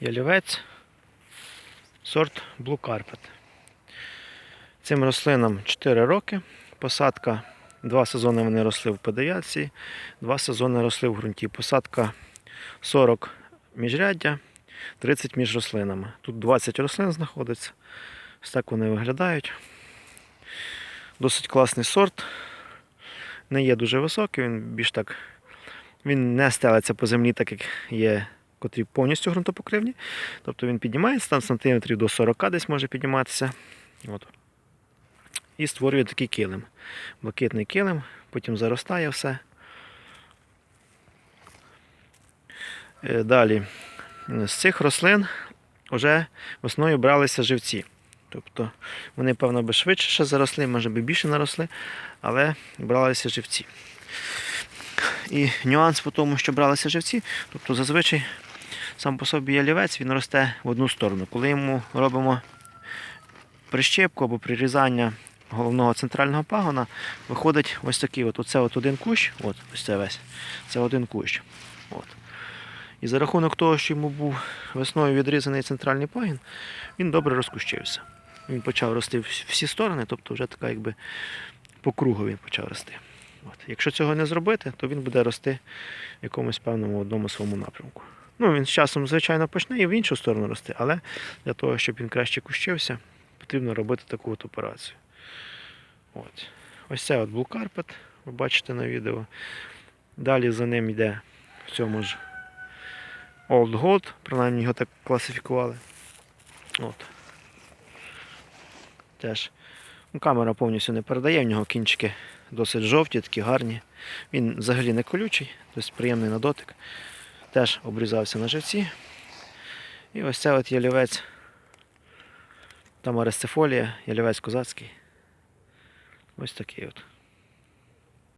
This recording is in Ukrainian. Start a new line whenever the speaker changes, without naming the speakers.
ялівець, сорт Blue Carpet. Цим рослинам 4 роки. Посадка, два сезони вони росли в подавляції, два сезони росли в ґрунті. Посадка 40 міжряддя, 30 між рослинами. Тут 20 рослин знаходиться. Ось так вони виглядають. Досить класний сорт. Не є дуже високий, він більш так. Він не стелиться по землі, так як є котрі повністю ґрунтопокривні. Тобто він піднімається там сантиметрів до 40 десь може підніматися. От. І створює такий килим. Блакитний килим, потім заростає все. Е, Далі. З цих рослин вже весною бралися живці. Тобто вони, певно, би швидше заросли, може би більше наросли, але бралися живці. І нюанс по тому, що бралися живці, тобто зазвичай сам по собі ялівець він росте в одну сторону. Коли йому робимо прищепку або прирізання головного центрального пагона, виходить ось такий от, оце от один кущ, от, ось це весь, це один кущ. От. І за рахунок того, що йому був весною відрізаний центральний пагін, він добре розкущився. Він почав рости всі сторони, тобто вже така якби по кругу він почав рости. От. Якщо цього не зробити, то він буде рости в якомусь певному одному своєму напрямку. Ну, він з часом, звичайно, почне і в іншу сторону рости, але для того, щоб він краще кущився, потрібно робити таку от операцію. От. Ось це от Carpet, ви бачите на відео. Далі за ним йде в цьому ж Old Gold, принаймні його так класифікували. От. Теж. Ну, камера повністю не передає, в нього кінчики досить жовті, такі гарні. Він взагалі не колючий, тобто приємний на дотик. Теж обрізався на живці. І ось це от ялівець. Там арестифолія, ялівець козацький. Ось такий от.